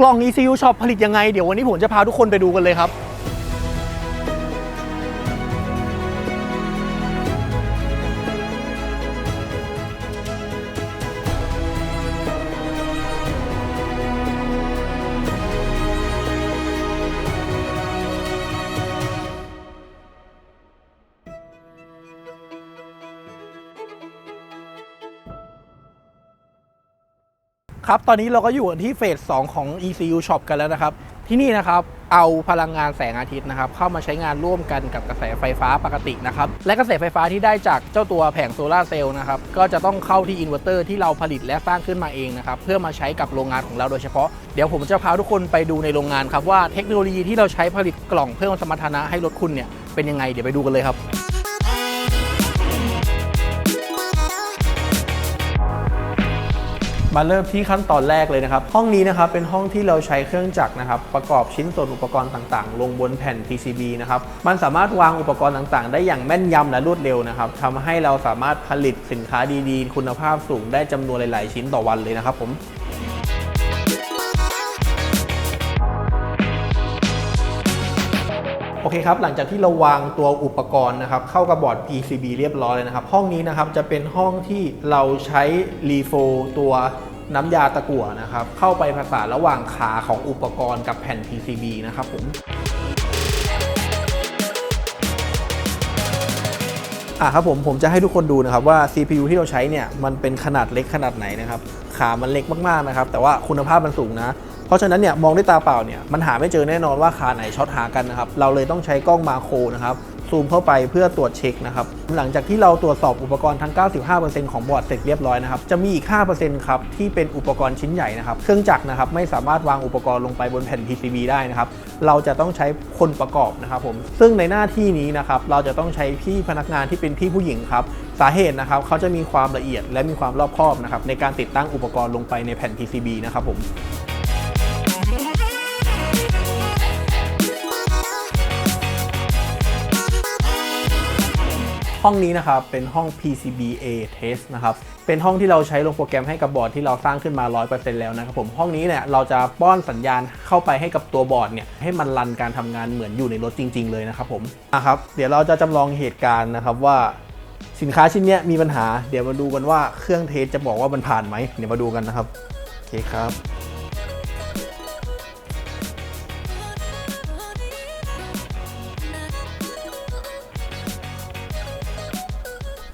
กล่อง ECU Shop ผลิตยังไง เดี๋ยววันนี้ผมจะพาทุกคนไปดูกันเลยครับ ครับตอนนี้เราก็อยู่ที่เฟส 2 ของ ECU Shop กันแล้วนะครับ ที่นี่นะครับเอาพลังงานแสงอาทิตย์นะครับเข้ามาใช้งานร่วมกันกับกระแสไฟฟ้าปกตินะครับและกระแสไฟฟ้าที่ได้จากเจ้าตัวแผงโซลาร์เซลล์นะครับก็จะต้องเข้าที่อินเวอร์เตอร์ที่เราผลิตและสร้างขึ้นมาเองนะครับเพื่อมาใช้กับโรงงานของเราโดยเฉพาะ เดี๋ยวผมจะพาทุกคนไปดูในโรงงานครับว่าเทคโนโลยีที่เราใช้ผลิตกล่องเพิ่มสมรรถนะให้รถคุณเนี่ยเป็นยังไงเดี๋ยวไปดูกันเลยครับ มาเริ่มที่ขั้นตอนแรกเลยนะครับ ห้องนี้นะครับเป็นห้องที่เราใช้เครื่องจักรนะครับประกอบชิ้นส่วนอุปกรณ์ต่างๆ ลงบนแผ่น PCB นะครับมันสามารถวางอุปกรณ์ต่างๆ ได้อย่างแม่นยำและรวดเร็วนะครับทำให้เราสามารถผลิตสินค้าดีๆ คุณภาพสูงได้จำนวนหลาย ๆ ชิ้นต่อวันเลยนะครับผมโอเคครับ หลังจากที่เราวางตัวอุปกรณ์นะครับ เข้ากับบอร์ด PCB เรียบร้อยเลยนะครับ ห้องนี้นะครับจะเป็นห้องที่เราใช้รีโฟตัว น้ำยาตะกั่วนะครับ เข้าไปผสานระหว่างขาของอุปกรณ์กับแผ่น PCB นะครับผมอะครับผมผมจะให้ทุกคนดูนะครับว่า CPU ที่เราใช้เนี่ยมันเป็นขนาดเล็กขนาดไหนนะครับขามันเล็กมากๆนะครับแต่ว่าคุณภาพมันสูงนะ เพราะฉะนั้นเนี่ยมองด้วยตาเปล่าเนี่ยมันหาไม่เจอแน่นอนว่าขาไหนช็อตหากันนะครับเราเลยต้องใช้กล้องมาโครนะครับ ซูมเข้าไปเพื่อตรวจเช็คนะครับ หลังจากที่เราตรวจสอบอุปกรณ์ทั้ง 95%ของบอร์ดเสร็จเรียบร้อยนะครับ จะมีอีก 5%ครับที่เป็นอุปกรณ์ชิ้นใหญ่นะครับ เครื่องจักรนะครับไม่สามารถวางอุปกรณ์ลงไปบนแผ่น PCB ได้นะครับ เราจะต้องใช้คนประกอบนะครับผม ซึ่งในหน้าที่นี้นะครับเราจะต้องใช้พี่พนักงานที่เป็นพี่ผู้หญิงครับ สาเหตุนะครับเขาจะมีความละเอียดและมีความรอบคอบนะครับในการติดตั้งอุปกรณ์ลงไปในแผ่น PCB นะครับผม ห้องนี้นะครับเป็นห้อง PCBA test นะครับ เป็นห้องที่เราใช้ลงโปรแกรมให้กับบอร์ดที่เราสร้างขึ้นมา 100%แล้วนะครับผมห้องนี้เนี่ยเราจะป้อนสัญญาณเข้าไปให้กับตัวบอร์ดเนี่ยให้มันรันการทำงานเหมือนอยู่ในรถจริง ๆ เลยนะครับผมนะครับเดี๋ยวเราจะจำลองเหตุการณ์นะครับว่าสินค้าชิ้นเนี้ยมีปัญหา เดี๋ยวมาดูกันว่าเครื่องเทสจะบอกว่ามันผ่านไหมเดี๋ยวมาดูกันนะครับโอเคครับ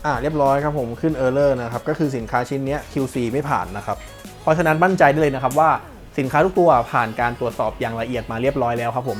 อ่าเรียบร้อยครับผมขึ้น Error นะครับก็คือสินค้าชิ้นนี้ QC ไม่ผ่านนะครับเพราะฉะนั้นมั่นใจได้เลยนะครับว่าสินค้าทุกตัวผ่านการตรวจสอบอย่างละเอียดมาเรียบร้อยแล้วครับผม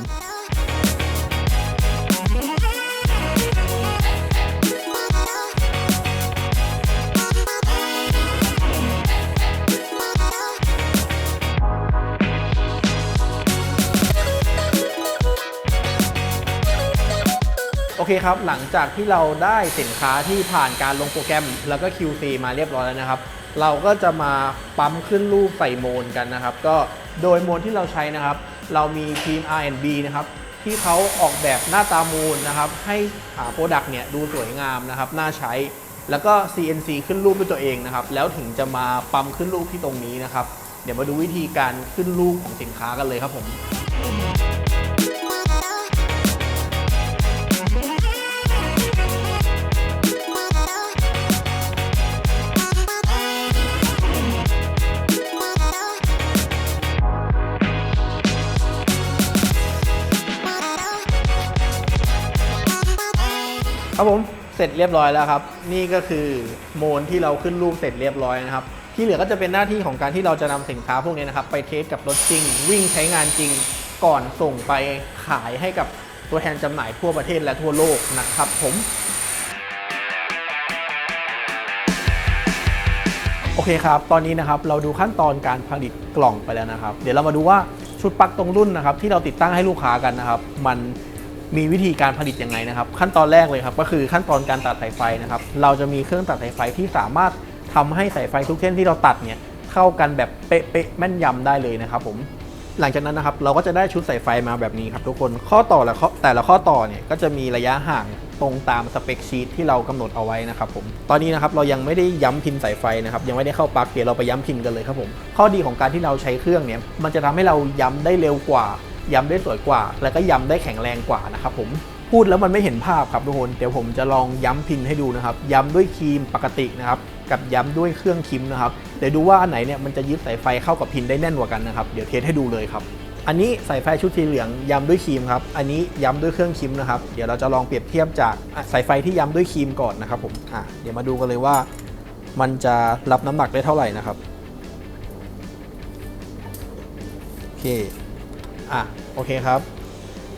เคครับ หลังจากที่เราได้สินค้าที่ผ่านการลงโปรแกรม แล้วก็ QC มาเรียบร้อยแล้วนะครับ เราก็จะมาปั๊มขึ้นรูปใส่โมนกันนะครับ ก็โดยโมนที่เราใช้นะครับ เรามีทีม R&B นะครับที่เขาออกแบบหน้าตามูลนะครับ ให้โปรดักต์เนี่ยดูสวยงามนะครับ น่าใช้แล้วก็ CNC ขึ้นรูปด้วยตัวเองนะครับ แล้วถึงจะมาปั๊มขึ้นรูปที่ตรงนี้นะครับ เดี๋ยวมาดูวิธีการขึ้นรูปของสินค้ากันเลยครับผม ครับผมเสร็จเรียบร้อยแล้วครับ นี่ก็คือโมนที่เราขึ้นรูปเสร็จเรียบร้อยนะครับ ที่เหลือก็จะเป็นหน้าที่ของการที่เราจะนำสินค้าพวกนี้นะครับไปเทสกับรถจริง วิ่งใช้งานจริงก่อนส่งไปขายให้กับตัวแทนจำหน่ายทั่วประเทศและทั่วโลกนะครับ ผมโอเคครับ ตอนนี้นะครับเราดูขั้นตอนการผลิตกล่องไปแล้วนะครับ เดี๋ยวเรามาดูว่าชุดปลั๊กตรงรุ่นนะครับที่เราติดตั้งให้ลูกค้ากันนะครับ มัน มีวิธีการผลิตยังไงนะครับ ขั้นตอนแรกเลยครับก็คือขั้นตอนการตัดสายไฟนะครับ เราจะมีเครื่องตัดสายไฟที่สามารถทำให้สายไฟทุกเส้นที่เราตัดเนี่ยเข้ากันแบบเป๊ะๆแม่นยำได้เลยนะครับ ผมหลังจากนั้นนะครับเราก็จะได้ชุดสายไฟมาแบบนี้ครับทุกคนข้อต่อและข้อแต่ละข้อต่อเนี่ยก็จะมีระยะห่างตรงตามสเปคชีตที่เรากำหนดเอาไว้นะครับผมตอนนี้นะครับเรายังไม่ได้ย้ำพินสายไฟนะครับยังไม่ได้เข้าปลั๊กเดี๋ยวเราไปย้ำพินกันเลยครับผมข้อดีของการที่เราใช้เครื่องเนี่ยมันจะทำให้เราย้ำได้เร็วกว่า ย้ำได้สวยกว่า แล้วก็ย้ำได้แข็งแรงกว่านะครับผมพูดแล้วมันไม่เห็นภาพครับทุกคนเดี๋ยวผมจะลองย้ำพินให้ดูนะครับ ย้ำด้วยครีมปกตินะครับกับย้ำด้วยเครื่องคิมนะครับเดี๋ยวดูว่าอันไหนเนี่ยมันจะยึดสายไฟเข้ากับพินได้แน่นกว่ากันนะครับเดี๋ยวเทสให้ดูเลยครับอันนี้สายไฟชุดสีเหลืองย้ำด้วยครีมครับอันนี้ย้ำด้วยเครื่องคิมนะครับเดี๋ยวเราจะลองเปรียบเทียบจากสายไฟที่ย้ำด้วยครีมก่อนนะครับผมอะเดี๋ยวมาดูกันเลยว่า มันจะรับน้ำหนักได้เท่าไหร่นะครับโอเค อะโอเคครับ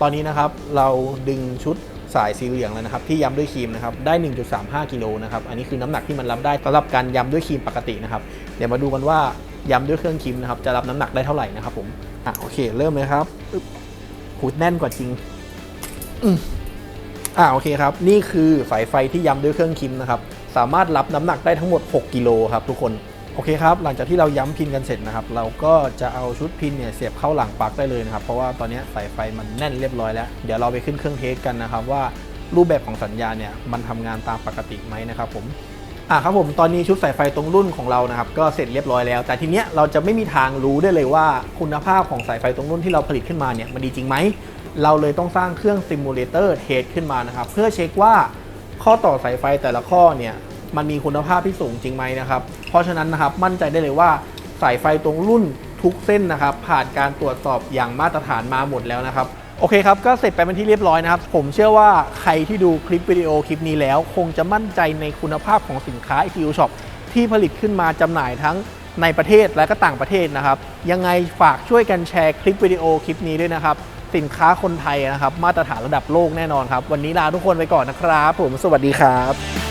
ตอนนี้นะครับเราดึงชุดสายสีเหลืองแล้วนะครับที่ย้ำด้วยครีมนะครับได้ 1.35 กิโลนะครับอันนี้คือน้ำหนักที่มันรับได้สำหรับการย้ำด้วยครีมปกตินะครับเดี๋ยวมาดูกันว่าย้ำด้วยเครื่องครีมนะครับจะรับน้ำหนักได้เท่าไหร่นะครับผมอะโอเคเริ่มเลยครับอึ๊บหูแน่นกว่าจริงอะโอเคครับ นี่คือสายไฟที่ย้ำด้วยเครื่องคิมนะครับ สามารถรับน้ำหนักได้ทั้งหมด 6 กิโลครับทุกคน โอเคครับ หลังจากที่เราย้ำพินกันเสร็จนะครับ เราก็จะเอาชุดพินเนี่ยเสียบเข้าหลังปลั๊กได้เลยนะครับ เพราะว่าตอนนี้สายไฟมันแน่นเรียบร้อยแล้ว เดี๋ยวเราไปขึ้นเครื่องเทสกันนะครับ ว่ารูปแบบของสัญญาณเนี่ยมันทำงานตามปกติไหมนะครับผมอะครับผมตอนนี้ชุดสายไฟตรงรุ่นของเรานะครับก็เสร็จเรียบร้อยแล้ว แต่ทีเนี้ยเราจะไม่มีทางรู้ได้เลยว่าคุณภาพของสายไฟตรงรุ่นที่เราผลิตขึ้นมาเนี่ยมันดีจริงไหมเราเลยต้องสร้างเครื่องซิมูเลเตอร์เทสขึ้นมานะครับเพื่อเช็คว่าข้อต่อสายไฟแต่ละข้อเนี่ย มันมีคุณภาพที่สูงจริงไหมนะครับ เพราะฉะนั้นนะครับมั่นใจได้เลยว่าสายไฟตรงรุ่นทุกเส้นนะครับ ผ่านการตรวจสอบอย่างมาตรฐานมาหมดแล้วนะครับโอเคครับ ก็เสร็จไปเป็นที่เรียบร้อยนะครับ ผมเชื่อว่าใครที่ดูคลิปวิดีโอคลิปนี้แล้ว คงจะมั่นใจในคุณภาพของสินค้า ECU Shop ที่ผลิตขึ้นมาจำหน่ายทั้งในประเทศและก็ต่างประเทศนะครับ ยังไงฝากช่วยกันแชร์คลิปวิดีโอคลิปนี้ด้วยนะครับ สินค้าคนไทยนะครับ มาตรฐานระดับโลกแน่นอนครับ วันนี้ลาทุกคนไปก่อนนะครับ ผมสวัสดีครับ